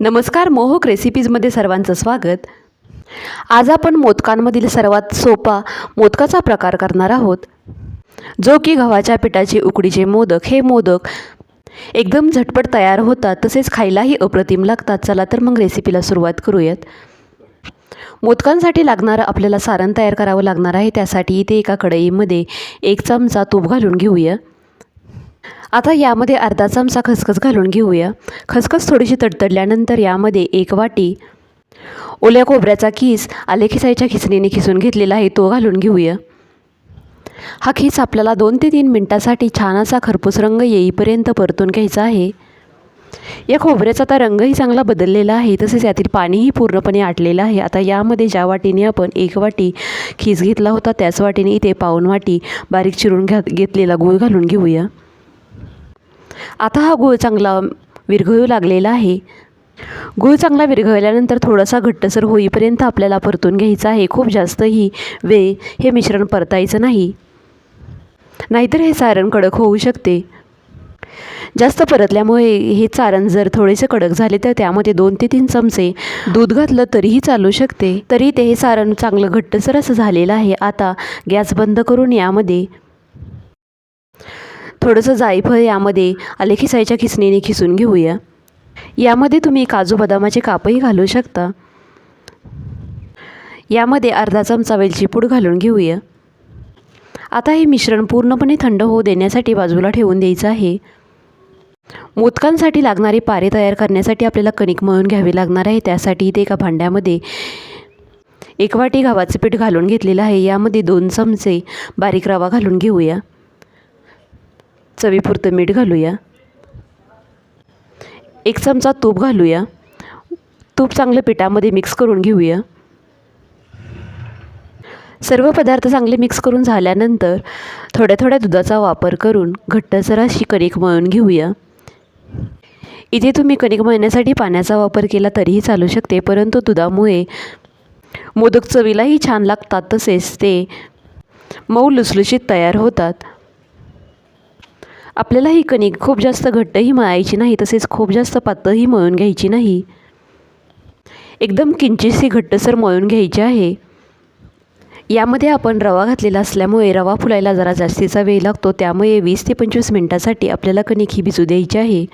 नमस्कार मोहक रेसिपीजमध्ये सर्वांचं स्वागत. आज आपण मोदकांमधील सर्वात सोपा मोदकाचा प्रकार करणार आहोत. जो की गव्हाच्या पिठाचे उकडीचे मोदक हे मोदक एकदम झटपट तयार होतात तसेच खायलाही अप्रतिम लागतात. चला तर मग रेसिपीला सुरुवात करूयात. मोदकांसाठी लागणारं आपल्याला सारण तयार करावं लागणार आहे. त्यासाठी इथे एका कढईमध्ये एक चमचा तूप घालून घेऊया. आता यामध्ये अर्धा चमचा खसखस घालून घेऊया. खसखस थोडीशी तडतडल्यानंतर यामध्ये एक वाटी ओल्या खोबऱ्याचा खीस आले खिसायच्या खिसणीने खिसून घेतलेला आहे तो घालून घेऊया. हा खीस आपल्याला दोन ते तीन मिनटासाठी छान असा खरपूस रंग येईपर्यंत परतून घ्यायचा आहे. या खोबऱ्याचा आता रंगही चांगला बदललेला आहे तसेच यातील पाणीही पूर्णपणे आटलेलं आहे. आता यामध्ये ज्या वाटीने आपण एक वाटी खीस घेतला होता त्याच वाटीने इथे पाऊन वाटी बारीक चिरून घ्या घेतलेला गूळ घालून घेऊया. आता हा गूळ चांगला विरघळू लागलेला आहे. गूळ चांगला विरघळल्यानंतर थोडासा घट्टसर होईपर्यंत आपल्याला परतून घ्यायचा आहे. खूप जास्तही वेळ हे मिश्रण परतायचं नाही. नाहीतर हे सारण कडक होऊ शकते. जास्त परतल्यामुळे हे चारण जर थोडेसे कडक झाले तर त्यामध्ये दोन ते तीन चमचे दूध घातलं तरीही चालू शकते. तरी ते हे सारण चांगलं घट्टसर असं झालेलं आहे. आता गॅस बंद करून यामध्ये थोडंसं जायफळ यामध्ये आलेखिसायच्या खिसणीने खिसून घेऊया. यामध्ये तुम्ही काजू बदामाचे कापही घालू शकता. यामध्ये अर्धा चमचा वेलची पूड घालून घेऊया. आता हे मिश्रण पूर्णपणे थंड होऊ देण्यासाठी बाजूला ठेवून द्यायचं आहे. मोदकांसाठी लागणारे पारे तयार करण्यासाठी आपल्याला कणिक मळून घ्यावी लागणार आहे. त्यासाठी इथे एका भांड्यामध्ये एक वाटी गव्हाचं पीठ घालून घेतलेलं आहे. यामध्ये दोन चमचे बारीक रवा घालून घेऊया. चवीपुरतं मीठ घालूया. एक चमचा तूप घालूया. तूप चांगलं पिठामध्ये मिक्स करून घेऊया. सर्व पदार्थ चांगले मिक्स करून झाल्यानंतर थोड्या थोड्या दुधाचा वापर करून घट्टसर अशी कणिक मळून घेऊया. इथे तुम्ही कणिक मळण्यासाठी पाण्याचा वापर केला तरीही चालू शकते परंतु दुधामुळे मोदक चवीलाही छान लागतात तसेच ते मऊ लुसलुशीत तयार होतात. आपल्याला ही कणिक खूप जास्त घट्टही मळायची नाही तसेच खूप जास्त पातळही मळून घ्यायची नाही. एकदम किंचितशी घट्टसर मळून घ्यायची आहे. यामध्ये आपण रवा घातलेला असल्यामुळे रवा फुलायला जरा जास्तीचा वेळ लागतो त्यामुळे वीस ते पंचवीस मिनटासाठी आपल्याला कणिक ही भिजू द्यायची आहे.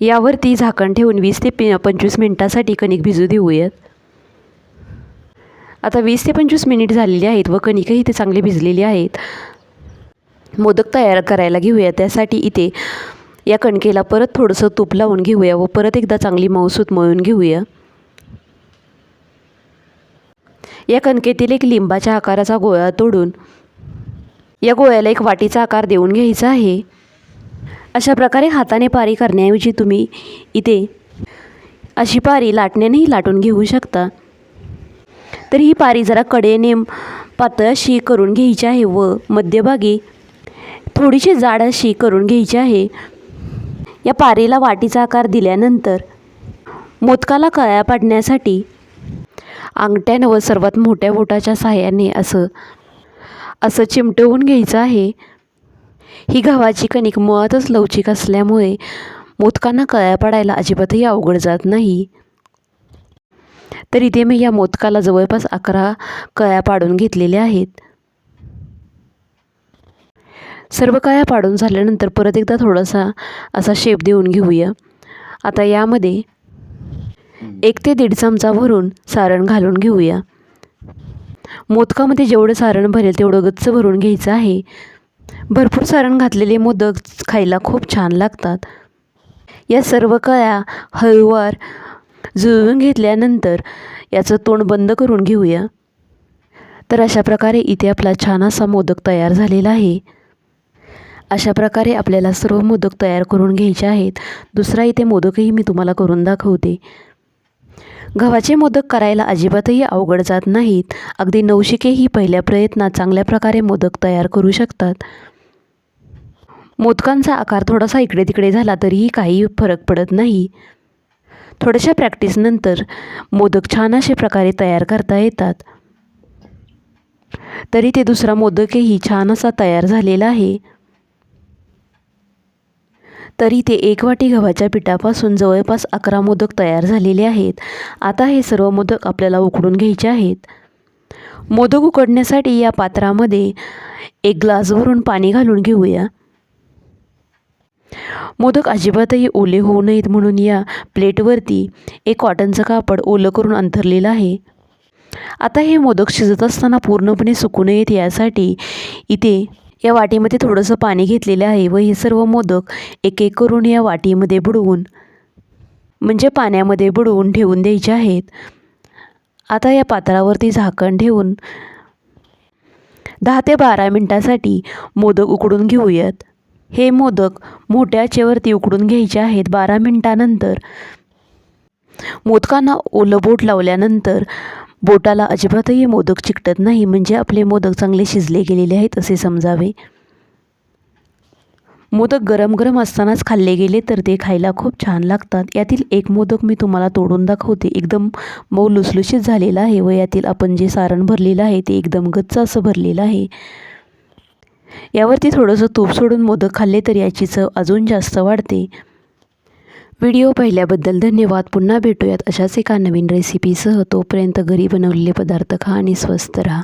यावरती झाकण ठेवून वीस ते पि पंचवीस मिनटासाठी कणिक भिजू देऊयात. आता वीस ते पंचवीस मिनिट झालेली आहेत व कणिकही ते चांगली भिजलेली आहेत. मोदक तयार करायला घेऊया. त्यासाठी इथे या कणकेला परत थोडंसं तूप लावून घेऊया व परत एकदा चांगली मऊसूत मळून घेऊया. या कणकेतील एक लिंबाच्या आकाराचा गोळा तोडून या गोळ्याला एक वाटीचा आकार देऊन घ्यायचा आहे. अशा प्रकारे हाताने पारी करण्याऐवजी तुम्ही इथे अशी पारी लाटण्यानेही लाटून घेऊ शकता. तर ही पारी जरा कडेने पातळ अशी करून घ्यायची आहे व मध्यभागी थोडीशी जाड अशी करून घ्यायची आहे. या पारेला वाटीचा आकार दिल्यानंतर मोदकाला कळ्या पाडण्यासाठी अंगठ्यानं व सर्वात मोठ्या बोटाच्या सहाय्याने असं असं चिमटवून घ्यायचं आहे. ही गव्हाची कणिक मुळातच लवचिक असल्यामुळे मोदकांना कळ्या पडायला अजिबातही अवघड जात नाही. तर इथे मी या मोदकाला जवळपास अकरा कळ्या पाडून घेतलेल्या आहेत. सर्व काया पाडून झाल्यानंतर परत एकदा थोडासा असा शेप देऊन घेऊया. आता यामध्ये एक ते दीड चमचा भरून सारण घालून घेऊया. मोदकामध्ये जेवढं सारण भरेल तेवढं गच्च भरून घ्यायचं आहे. भरपूर सारण घातलेले मोदक खायला खूप छान लागतात. या सर्व कळ्या हळूवार जुळवून घेतल्यानंतर याचं तोंड बंद करून घेऊया. तर अशा प्रकारे इथे आपला छान असा मोदक तयार झालेला आहे. अशा प्रकारे आपल्याला सर्व मोदक तयार करून घ्यायचे आहेत. दुसरा इथे मोदकही मी तुम्हाला करून दाखवते. गव्हाचे मोदक करायला अजिबातही अवघड जात नाहीत. अगदी नवशिकेही पहिल्या प्रयत्नात चांगल्या प्रकारे मोदक तयार करू शकतात. मोदकांचा आकार थोडासा इकडे तिकडे झाला तरीही काही फरक पडत नाही. थोड्याशा प्रॅक्टिसनंतर मोदक छान अशा प्रकारे तयार करता येतात. तरी ते दुसरा मोदकही छान असा तयार झालेला आहे. तरी ते एक वाटी गव्हाच्या पिठापासून जवळपास अकरा मोदक तयार झालेले आहेत. आता हे सर्व मोदक आपल्याला उकडून घ्यायचे आहेत. मोदक उकडण्यासाठी या पात्रामध्ये एक ग्लास भरून पाणी घालून घेऊया. मोदक अजिबातही ओले होऊ नयेत म्हणून या प्लेटवरती एक कॉटनचं कापड ओलं करून अंथरलेलं आहे. आता हे मोदक शिजत असताना पूर्णपणे सुकू नयेत यासाठी इथे या वाटीमध्ये थोडंसं पाणी घेतलेलं आहे व हे सर्व मोदक एक एक करून या वाटीमध्ये बुडवून म्हणजे पाण्यामध्ये बुडवून ठेवून द्यायचे आहेत. आता या पात्रावरती झाकण ठेवून दहा ते बारा मिनटासाठी मोदक उकडून घेऊयात. हे मोदक मोठ्या आचेवरती उकडून घ्यायचे आहेत. बारा मिनटानंतर मोदकांना ओलं बोट लावल्यानंतर बोटाला अजिबातही मोदक चिकटत नाही म्हणजे आपले मोदक चांगले शिजले गेलेले आहेत असे समजावे. मोदक गरम गरम असतानाच खाल्ले गेले तर ते खायला खूप छान लागतात. यातील एक मोदक मी तुम्हाला तोडून दाखवते. एकदम मऊ लुसलुशीत झालेला आहे व यातील आपण जे सारण भरलेलं आहे ते एकदम गच्च असं भरलेलं आहे. यावरती थोडंसं तूप सोडून मोदक खाल्ले तर याची चव अजून जास्त वाढते. व्हिडिओ पाहिल्याबद्दल धन्यवाद. पुन्हा भेटूयात अशाच एका नवीन रेसिपीसह तोपर्यंत घरी बनवलेले पदार्थ खा आणि स्वस्त राहा.